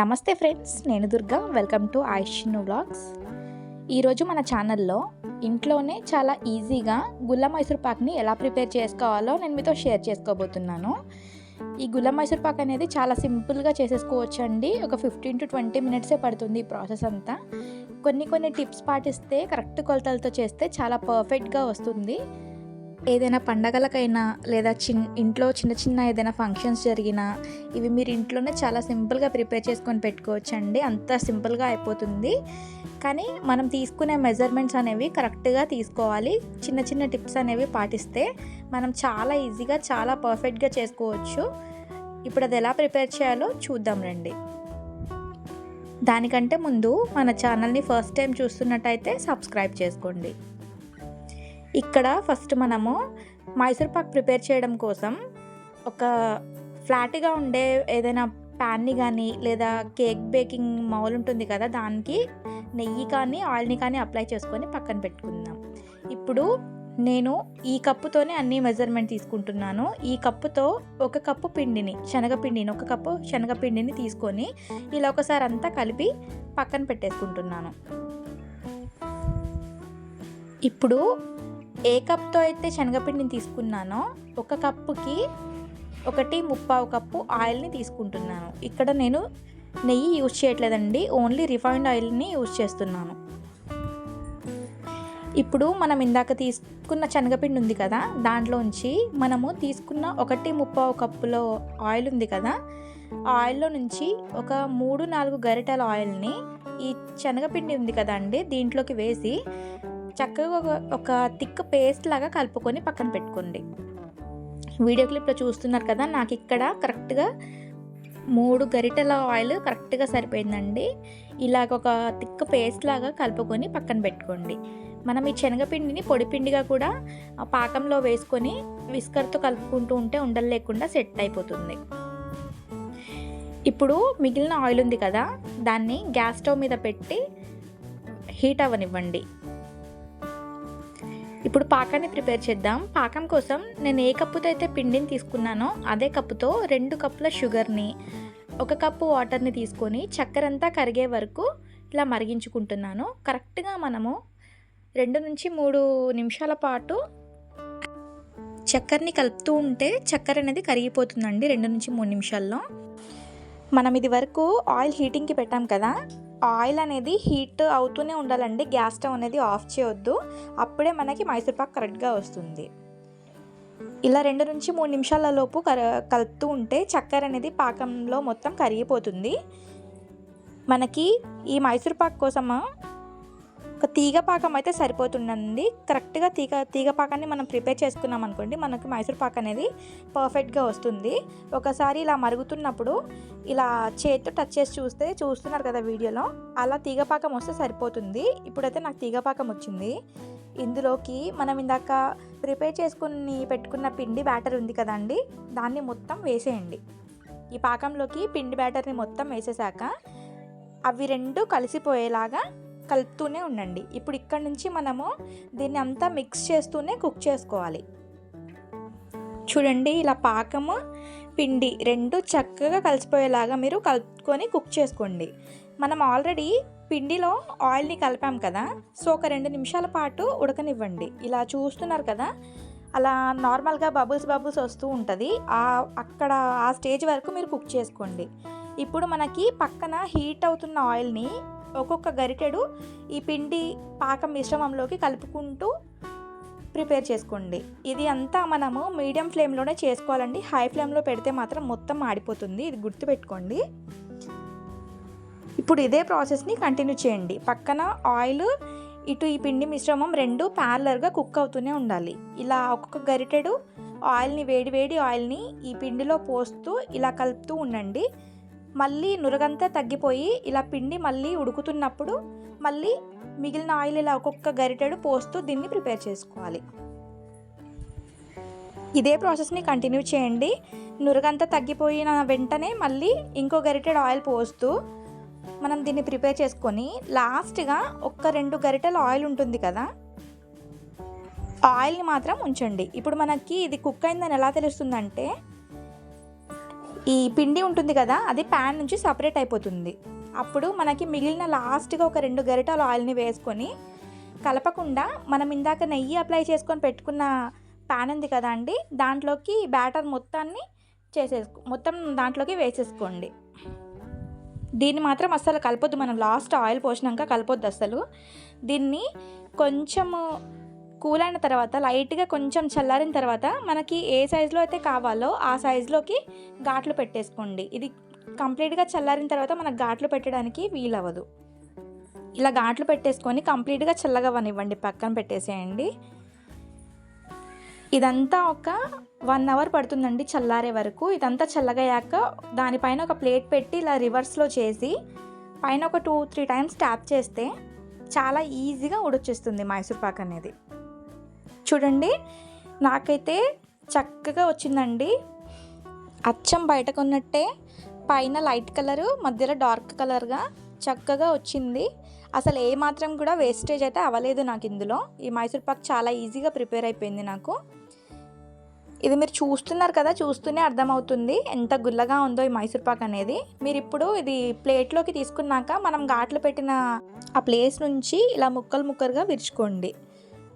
నమస్తే ఫ్రెండ్స్ నేను Durga. Welcome to ఆయుష్ను వ్లాగ్స్. ఈరోజు మన ఛానల్లో ఇంట్లోనే చాలా ఈజీగా గుల్ల మైసూర్ పాక్ని ఎలా ప్రిపేర్ చేసుకోవాలో నేను మీతో షేర్ చేసుకోబోతున్నాను. ఈ గుల్ల మైసూర్ పాక్ అనేది చాలా సింపుల్గా చేసేసుకోవచ్చు అండి ఒక ఫిఫ్టీన్ టు ట్వంటీ మినిట్సే పడుతుంది ఈ ప్రాసెస్ అంతా. కొన్ని కొన్ని టిప్స్ పాటిస్తే కరెక్ట్ కొలతలతో చేస్తే చాలా పర్ఫెక్ట్గా వస్తుంది. ఏదైనా పండగలకైనా లేదా చిన్ ఇంట్లో చిన్న చిన్న ఏదైనా ఫంక్షన్స్ జరిగినా ఇవి మీరు ఇంట్లోనే చాలా సింపుల్గా ప్రిపేర్ చేసుకొని పెట్టుకోవచ్చు అండి అంత సింపుల్గా అయిపోతుంది. కానీ మనం తీసుకునే మెజర్మెంట్స్ అనేవి కరెక్ట్గా తీసుకోవాలి. చిన్న చిన్న టిప్స్ అనేవి పాటిస్తే మనం చాలా ఈజీగా చాలా పర్ఫెక్ట్గా చేసుకోవచ్చు. ఇప్పుడు అది ఎలా ప్రిపేర్ చేయాలో చూద్దాం రండి. దానికంటే ముందు మన ఛానల్ని ఫస్ట్ టైం చూస్తున్నట్టయితే సబ్స్క్రైబ్ చేసుకోండి. ఇక్కడ ఫస్ట్ మనము మైసూర్ పాక్ ప్రిపేర్ చేయడం కోసం ఒక ఫ్లాట్గా ఉండే ఏదైనా ప్యాన్ని కానీ లేదా కేక్ బేకింగ్ మౌల్ ఉంటుంది కదా దానికి నెయ్యి కానీ ఆయిల్ని కానీ అప్లై చేసుకొని పక్కన పెట్టుకుందాం. ఇప్పుడు నేను ఈ కప్పుతోనే అన్ని మెజర్మెంట్ తీసుకుంటున్నాను. ఈ కప్పుతో ఒక కప్పు పిండిని శనగపిండిని ఒక కప్పు శనగపిండిని తీసుకొని ఇలా ఒకసారి అంతా కలిపి పక్కన పెట్టేసుకుంటున్నాను. ఇప్పుడు ఏ కప్తో అయితే శనగపిండిని తీసుకున్నానో ఒక కప్పుకి ఒకటి ముప్పావు కప్పు ఆయిల్ని తీసుకుంటున్నాను. ఇక్కడ నేను నెయ్యి యూజ్ చేయట్లేదండి ఓన్లీ రిఫైండ్ ఆయిల్ని యూజ్ చేస్తున్నాను. ఇప్పుడు మనం ఇందాక తీసుకున్న శనగపిండి ఉంది కదా దాంట్లోంచి మనము తీసుకున్న ఒకటి ముప్పావు కప్పులో ఆయిల్ ఉంది కదా ఆయిల్లో నుంచి ఒక మూడు నాలుగు గరిటెల ఆయిల్ని ఈ శనగపిండి ఉంది కదా అండి దీంట్లోకి వేసి చక్కగా ఒక ఒక థిక్ పేస్ట్ లాగా కలుపుకొని పక్కన పెట్టుకోండి. వీడియో క్లిప్లో చూస్తున్నారు కదా నాకు ఇక్కడ కరెక్ట్గా మూడు గరిటెల ఆయిల్ కరెక్ట్గా సరిపోయిందండి. ఇలాగ ఒక థిక్ పేస్ట్ లాగా కలుపుకొని పక్కన పెట్టుకోండి. మనం ఈ శనగపిండిని పొడిపిండిగా కూడా పాకంలో వేసుకొని విస్కర్తో కలుపుకుంటూ ఉంటే ఉండలు లేకుండా సెట్ అయిపోతుంది. ఇప్పుడు మిగిలిన ఆయిల్ ఉంది కదా దాన్ని గ్యాస్ స్టవ్ మీద పెట్టి హీట్ అవ్వనివ్వండి. ఇప్పుడు పాకాన్ని ప్రిపేర్ చేద్దాం. పాకం కోసం నేను ఏ కప్పుతో అయితే పిండిని తీసుకున్నానో అదే కప్పుతో రెండు కప్పుల షుగర్ని ఒక కప్పు వాటర్ని తీసుకొని చక్కెర అంతా కరిగే వరకు ఇలా మరిగించుకుంటున్నాను. కరెక్ట్గా మనము రెండు నుంచి మూడు నిమిషాల పాటు చక్కెరని కలుపుతూ ఉంటే చక్కెర అనేది కరిగిపోతుందండి రెండు నుంచి మూడు నిమిషాల్లో. మనం ఇది వరకు ఆయిల్ హీటింగ్కి పెట్టాం కదా ఆయిల్ అనేది హీట్ అవుతూనే ఉండాలండి. గ్యాస్ స్టవ్ అనేది ఆఫ్ చేయొద్దు. అప్పుడే మనకి మైసూర్ పాక్ కరెక్ట్గా వస్తుంది. ఇలా రెండు నుంచి మూడు నిమిషాల లోపు కర కలుపుతూ ఉంటే చక్కెర అనేది పాకంలో మొత్తం కరిగిపోతుంది. మనకి ఈ మైసూర్ పాక్ కోసము ఒక తీగ పాకం అయితే సరిపోతుందండి. కరెక్ట్గా తీగ తీగ పాకాన్ని మనం ప్రిపేర్ చేసుకున్నాం అనుకోండి మనకి మైసూర్ పాక్ అనేది పర్ఫెక్ట్గా వస్తుంది. ఒకసారి ఇలా మరుగుతున్నప్పుడు ఇలా చేతితో టచ్ చేసి చూస్తే చూస్తున్నారు కదా వీడియోలో అలా తీగ పాకం వస్తే సరిపోతుంది. ఇప్పుడైతే నాకు తీగ పాకం వచ్చింది. ఇందులోకి మనం ఇందాక ప్రిపేర్ చేసుకుని పెట్టుకున్న పిండి బ్యాటర్ ఉంది కదండి దాన్ని మొత్తం వేసేయండి. ఈ పాకంలోకి పిండి బ్యాటర్ని మొత్తం వేసేసాక అవి రెండు కలిసిపోయేలాగా కలుపుతూనే ఉండండి. ఇప్పుడు ఇక్కడ నుంచి మనము దీన్ని అంతా మిక్స్ చేస్తూనే కుక్ చేసుకోవాలి. చూడండి ఇలా పాకము పిండి రెండు చక్కగా కలిసిపోయేలాగా మీరు కలుపుకొని కుక్ చేసుకోండి. మనం ఆల్రెడీ పిండిలో ఆయిల్ని కలిపాం కదా సో ఒక రెండు నిమిషాల పాటు ఉడకనివ్వండి. ఇలా చూస్తున్నారు కదా అలా నార్మల్గా బబుల్స్ బబుల్స్ వస్తూ ఉంటుంది. ఆ అక్కడ ఆ స్టేజ్ వరకు మీరు కుక్ చేసుకోండి. ఇప్పుడు మనకి పక్కన హీట్ అవుతున్న ఆయిల్ని ఒక్కొక్క గరిటెడు ఈ పిండి పాకం మిశ్రమంలోకి కలుపుకుంటూ ప్రిపేర్ చేసుకోండి. ఇది అంతా మనము మీడియం ఫ్లేమ్లోనే చేసుకోవాలండి. హై ఫ్లేమ్లో పెడితే మాత్రం మొత్తం మాడిపోతుంది. ఇది గుర్తుపెట్టుకోండి. ఇప్పుడు ఇదే ప్రాసెస్ని కంటిన్యూ చేయండి. పక్కన ఆయిల్ ఇటు ఈ పిండి మిశ్రమం రెండు ప్యారలర్గా కుక్ అవుతూనే ఉండాలి. ఇలా ఒక్కొక్క గరిటెడు ఆయిల్ని వేడి వేడి ఆయిల్ని ఈ పిండిలో పోస్తూ ఇలా కలుపుతూ ఉండండి. మళ్ళీ నురగంతా తగ్గిపోయి ఇలా పిండి మళ్ళీ ఉడుకుతున్నప్పుడు మళ్ళీ మిగిలిన ఆయిల్ ఇలా ఒక్కొక్క గరిటెడు పోస్తూ దీన్ని ప్రిపేర్ చేసుకోవాలి. ఇదే ప్రాసెస్ని కంటిన్యూ చేయండి. నురగంతా తగ్గిపోయిన వెంటనే మళ్ళీ ఇంకో గరిటెడ్ ఆయిల్ పోస్తూ మనం దీన్ని ప్రిపేర్ చేసుకొని లాస్ట్గా ఒక్క రెండు గరిటెల ఆయిల్ ఉంటుంది కదా ఆయిల్ని మాత్రం ఉంచండి. ఇప్పుడు మనకి ఇది కుక్ అయిందని ఎలా తెలుస్తుందంటే ఈ పిండి ఉంటుంది కదా అది ప్యాన్ నుంచి సపరేట్ అయిపోతుంది. అప్పుడు మనకి మిగిలిన లాస్ట్గా ఒక రెండు గరిటలు ఆయిల్ని వేసుకొని కలపకుండా మనం ఇందాక నెయ్యి అప్లై చేసుకొని పెట్టుకున్న ప్యాన్ ఉంది కదా అండి దాంట్లోకి బ్యాటర్ మొత్తాన్ని చేసేసుకో మొత్తం దాంట్లోకి వేసేసుకోండి. దీన్ని మాత్రం అస్సలు కలపొద్దు మనం లాస్ట్ ఆయిల్ పోసినాక కలపొద్దు అస్సలు. దీన్ని కొంచెము కూల్ అయిన తర్వాత లైట్గా కొంచెం చల్లారిన తర్వాత మనకి ఏ సైజులో అయితే కావాలో ఆ సైజులోకి ఘాట్లు పెట్టేసుకోండి. ఇది కంప్లీట్గా చల్లారిన తర్వాత మనకు ఘాట్లు పెట్టడానికి వీలవ్వదు. ఇలా ఘాట్లు పెట్టేసుకొని కంప్లీట్గా చల్లగవనివ్వండి పక్కన పెట్టేసేయండి. ఇదంతా ఒక వన్ అవర్ పడుతుందండి చల్లారే వరకు. ఇదంతా చల్లగయ్యాక దానిపైన ఒక ప్లేట్ పెట్టి ఇలా రివర్స్లో చేసి పైన ఒక టూ త్రీ టైమ్స్ ట్యాప్ చేస్తే చాలా ఈజీగా ఉడొచ్చేస్తుంది మైసూర్ పాక్ అనేది. చూడండి. నాకైతే చక్కగా వచ్చిందండి. అచ్చం బయటకు ఉన్నట్టే పైన లైట్ కలరు మధ్యలో డార్క్ కలర్గా చక్కగా వచ్చింది. అసలు ఏ మాత్రం కూడా వేస్టేజ్ అయితే అవ్వలేదు నాకు ఇందులో. ఈ మైసూర్ పాక్ చాలా ఈజీగా ప్రిపేర్ అయిపోయింది నాకు. ఇది మీరు చూస్తున్నారు కదా చూస్తూనే అర్థమవుతుంది ఎంత గుల్లగా ఉందో ఈ మైసూర్ పాక్ అనేది. మీరు ఇప్పుడు ఇది ప్లేట్లోకి తీసుకున్నాక మనం ఘాట్లు పెట్టిన ఆ ప్లేస్ నుంచి ఇలా ముక్కలు ముక్కలుగా విరుచుకోండి.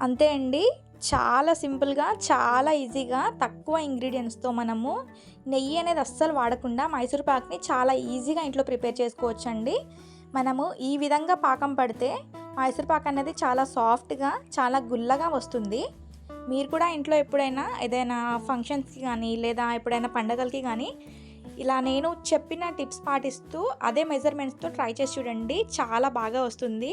అంతే అండి. చాలా సింపుల్గా చాలా ఈజీగా తక్కువ ఇంగ్రీడియంట్స్తో మనము నెయ్యి అనేది అస్సలు వాడకుండా మైసూర్ పాక్ని చాలా ఈజీగా ఇంట్లో ప్రిపేర్ చేసుకోవచ్చండి. మనము ఈ విధంగా పాకం పడితే మైసూర్ పాక్ అనేది చాలా సాఫ్ట్గా చాలా గుల్లగా వస్తుంది. మీరు కూడా ఇంట్లో ఎప్పుడైనా ఏదైనా ఫంక్షన్స్కి కానీ లేదా ఎప్పుడైనా పండగలకి కానీ ఇలా నేను చెప్పిన టిప్స్ పాటిస్తూ అదే మెజర్మెంట్స్తో ట్రై చేసి చూడండి. చాలా బాగా వస్తుంది.